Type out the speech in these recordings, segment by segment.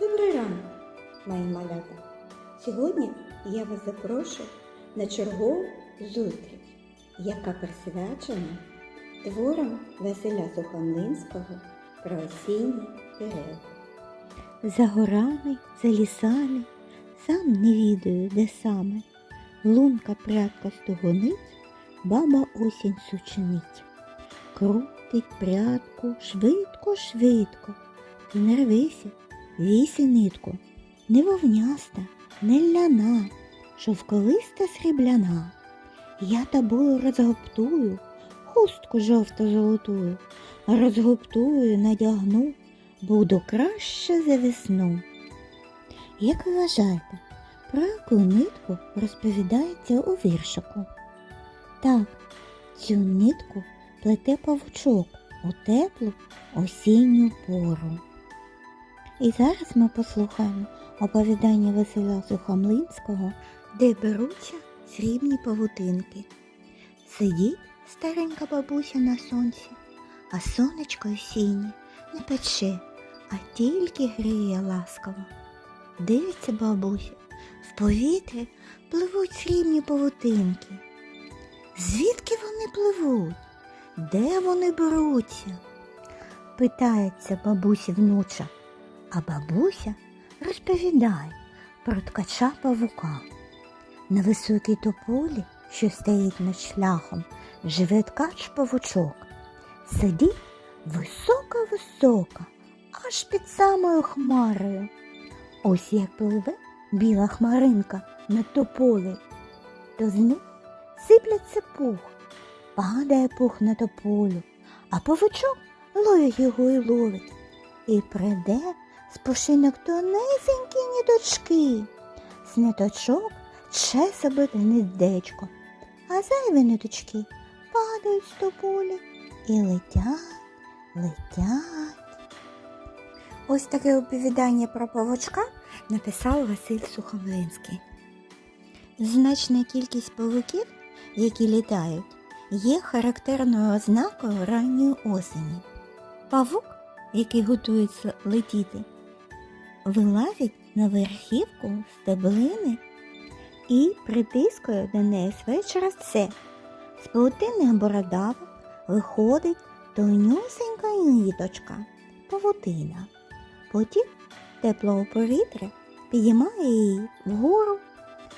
Добрий ранок, мої малята. Сьогодні я вас запрошую на чергову зустріч, яка присвячена творам Василя Сухомлинського про осінні дерева. За горами, за лісами, сам не відаю, де саме. Лунка прядка стогонить, баба осінь сучинить. Крутить прядку швидко, швидко. Не рвися, віси нитку. Не вовняста, не ляна, шовковиста срібляна. Я тобою розгоптую, хустку жовто-золотую, розгоптую, надягну, буду краще за весну. Як ви вважаєте, про яку нитку розповідається у віршику? Так, цю нитку плете павучок у теплу осінню пору. І зараз ми послухаємо оповідання Василя Сухомлинського, де беруться срібні павутинки. Сидить старенька бабуся на сонці, а сонечко осіннє не пече, а тільки гріє ласкаво. Дивиться бабуся, в повітрі пливуть срібні павутинки. Звідки вони пливуть? Де вони беруться? Питається бабусі внуча, а бабуся розповідає про ткача павука. На високій тополі, що стоїть над шляхом, живе ткач павучок. Сидить висока-висока, аж під самою хмарою. Ось як пливе біла хмаринка над тополею, то з них сиплеться пух, падає пух на тополю, а павучок ловить його і ловить, і приде з пушинок тонесенькі ніточки. З ниточок че себе те а зайві ниточки падають з тополі і летять, летять. Ось таке оповідання про павучка написав Василь Сухомлинський. Значна кількість павуків, які літають, є характерною ознакою ранньої осені. Павук, який готується летіти, вилазить на верхівку стеблини і притискує до неї своє черевце. З павутинних бородавок виходить тонюсенька ніточка, павутина. Потім теплого повітря підіймає її вгору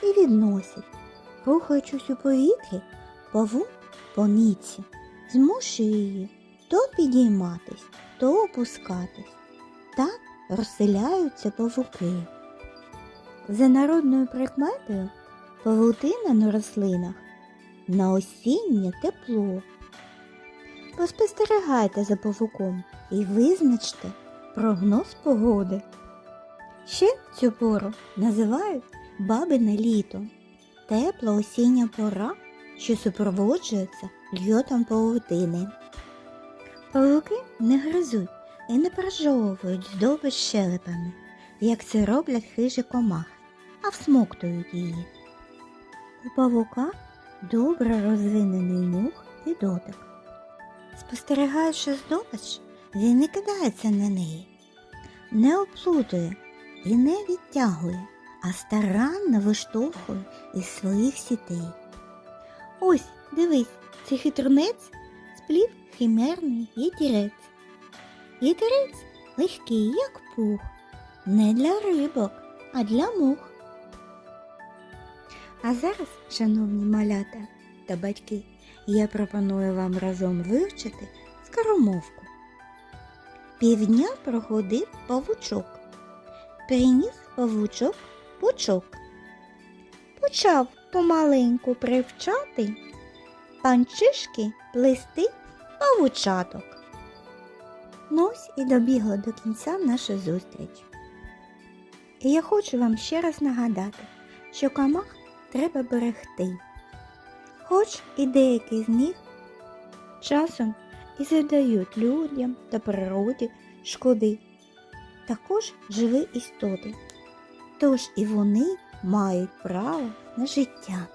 і відносить. Рухаючись у повітрі, павук по нитці змушує її то підійматись, то опускатись. Так розселяються павуки. За народною прикметою павутина на рослинах на осіннє тепло. Поспостерігайте за павуком і визначте прогноз погоди. Ще цю пору називають бабине літо, тепла осіння пора, що супроводжується льотом павутини. Павуки не гризуть і не прожовують здобич щелепами, як це роблять хижі комахи, а всмоктують її. У павука добре розвинений нюх і дотик. Спостерігаючи здобич, він не кидається на неї, не оплутує і не відтягує, а старанно виштовхує із своїх сітей. Ось, дивись, цей хитрунець сплів химерний єдірець. Єдирець легкий, як пух, не для рибок, а для мух. А зараз, шановні малята та батьки, я пропоную вам разом вивчити скоромовку. Півдня проходив павучок, приніс павучок пучок. Почав помаленьку привчати панчишки плести павучаток. Ну ось і добігла до кінця наша зустріч. І я хочу вам ще раз нагадати, що комах треба берегти. Хоч і деякі з них часом і задають людям та природі шкоди, також живі істоти, тож і вони мають право на життя.